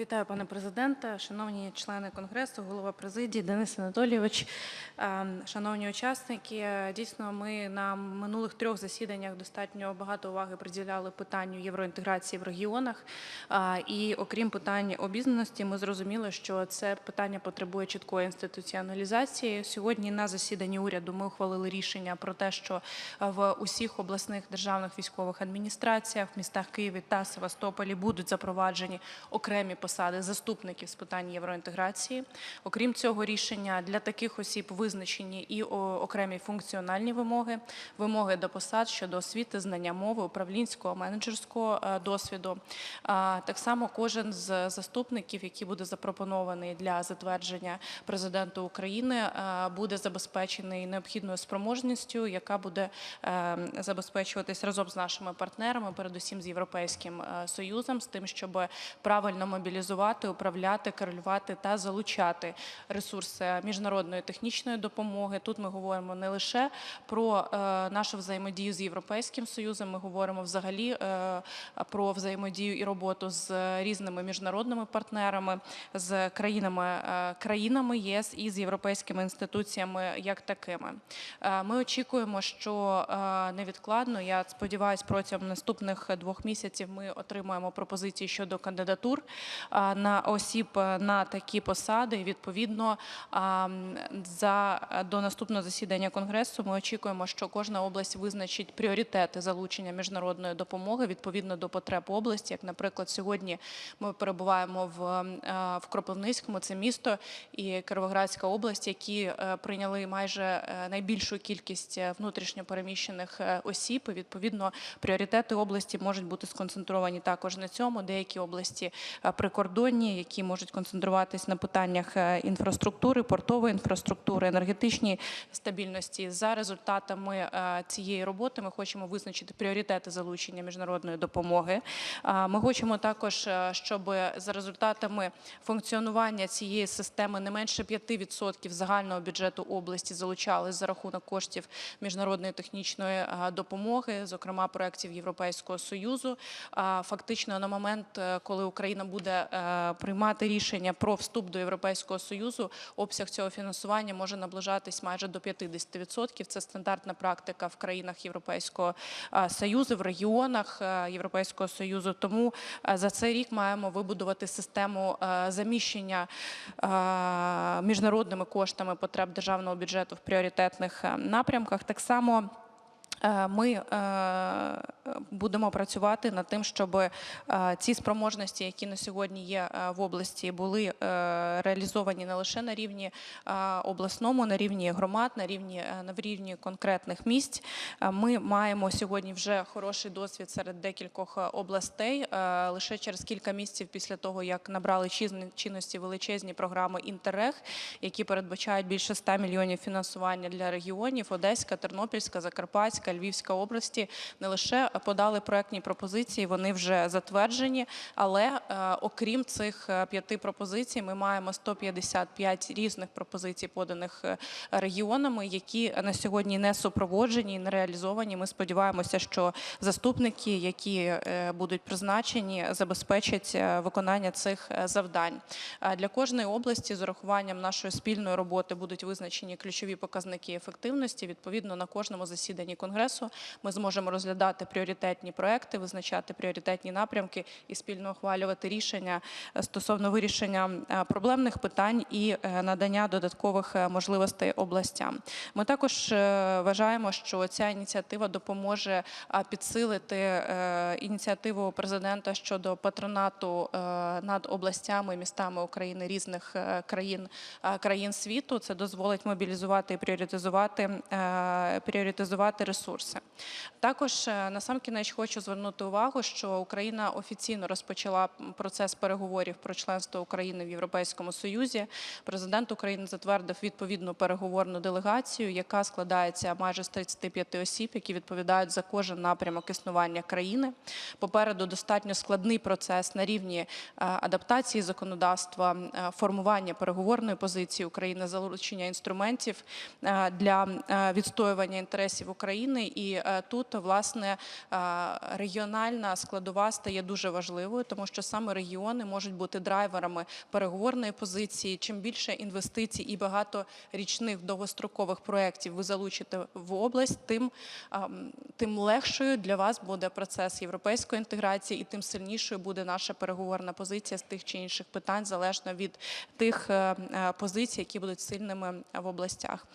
Вітаю, пане президенте, шановні члени конгресу, голова президії Денис Анатолійович, е, шановні учасники. Дійсно, ми на минулих трьох засіданнях достатньо багато уваги приділяли питанню євроінтеграції в регіонах. Е, І окрім питань обізнаності, ми зрозуміли, що це питання потребує чіткої інституціоналізації. Сьогодні на засіданні уряду ми ухвалили рішення про те, що в усіх обласних державних військових адміністраціях в містах Києві та Севастополі будуть запроваджені окремі посади заступників з питань євроінтеграції. Окрім цього рішення для таких осіб визначені і окремі функціональні вимоги, вимоги до посад щодо освіти, знання мови, управлінського, менеджерського е, досвіду. Так само кожен з заступників, який буде запропонований для затвердження президенту України, е, буде забезпечений необхідною спроможністю, яка буде е, забезпечуватись разом з нашими партнерами, передусім з Європейським Союзом, з тим, щоб правильно мобілізувати, управляти, керувати та залучати ресурси міжнародної технічної допомоги. Тут ми говоримо не лише про е, нашу взаємодію з Європейським Союзом, ми говоримо взагалі е, про взаємодію і роботу з різними міжнародними партнерами, з країнами, е, країнами ЄС і з європейськими інституціями як такими. Ми очікуємо, що невідкладно, я сподіваюся, протягом наступних двох місяців ми отримаємо пропозиції щодо кандидатур на осіб е, на такі посади. І відповідно за до наступного засідання конгресу ми очікуємо, що кожна область визначить пріоритети залучення міжнародної допомоги відповідно до потреб області. Як, наприклад, сьогодні ми перебуваємо в, е, в Кропивницькому, це місто і Кировоградська область, які е, прийняли майже е, найбільшу кількість е, внутрішньо переміщених е, осіб. І відповідно пріоритети області можуть бути сконцентровані також на цьому. Деякі області е, прикордонні, які можуть концентруватись на питаннях е, інфраструктури, портової інфраструктури, енергетичній стабільності. За результатами е, цієї роботи ми хочемо визначити пріоритети залучення міжнародної допомоги. Ми хочемо також, е, щоб за результатами функціонування цієї системи не менше 5% загального бюджету області залучали за рахунок коштів міжнародної технічної е, допомоги, зокрема проєктів Європейського союзу. Фактично на момент, е, коли Україна буде е, приймати рішення про вступ до Європейського союзу, обсяг цього фінансування може наближатись майже до 50%. Це стандартна практика в країнах Європейського е, союзу, в регіонах е, Європейського союзу. Тому е, за цей рік маємо вибудувати систему е, заміщення е, міжнародними коштами потреб державного бюджету в пріоритетних е, напрямках. Так само. Е, Ми е, будемо працювати над тим, щоб е, ці спроможності, які на сьогодні є в області, були реалізовані не лише на рівні обласному, на рівні громад, на рівні на рівні конкретних місць. Ми маємо сьогодні вже хороший досвід серед декількох областей. Лише через кілька місяців після того, як набрали чинності величезні програми Інтеррег, які передбачають більше 100 мільйонів фінансування для регіонів Одеська, Тернопільська, Закарпатська, Львівська області не лише подали проектні пропозиції, вони вже затверджені. Але е, окрім цих е, п'яти пропозицій, ми маємо 155 різних пропозицій, поданих е, регіонами, які на сьогодні не супроводжені, не реалізовані. Ми сподіваємося, що заступники, які будуть призначені, забезпечать виконання цих завдань. Для кожної області з урахуванням нашої спільної роботи будуть визначені ключові показники ефективності. Відповідно, на кожному засіданні конгресу ми зможемо розглядати пріоритетні проекти, визначати пріоритетні напрямки і спільно ухвалювати рішення е, стосовно вирішення е, проблемних питань і е, надання додаткових можливостей областям. Ми також вважаємо, що ця ініціатива допоможе підсилити ініціативу президента щодо патронату над областями і містами України різних країн країн світу. Це дозволить мобілізувати і пріоритизувати пріоритизувати ресурси. Також е, на сам кінець хочу звернути увагу, що Україна офіційно розпочала процес переговорів про членство України в Європейському Союзі. Президент України затвердив відповідну переговорну делегацію, яка складається майже з 35 осіб, які відповідають за кожен напрямок існування країни. Попереду достатньо складний процес на рівні е, адаптації законодавства, е, формування переговорної позиції України, залучення інструментів для відстоювання інтересів України. України. І е, тут власне е, регіональна складова стає дуже важливою, тому що саме регіони можуть бути драйверами переговорної позиції. Чим більше інвестицій і багаторічних довгострокових проєктів ви залучите в область, тим, тим легшою для вас буде процес європейської інтеграції, і тим сильнішою буде наша переговорна позиція з тих чи інших питань, залежно від тих е, позицій, які будуть сильними в областях.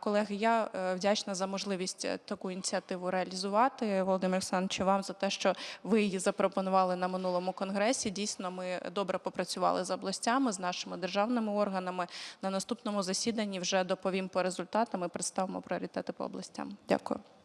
Колеги, я вдячна за можливість е, таку ініціативу реалізувати. Володимир Олександрович, вам за те, що ви її запропонували на минулому конгресі. Дійсно, ми добре попрацювали з областями, з нашими державними органами. На наступному засіданні вже доповім по результатам і представимо пріоритети по областям. Дякую.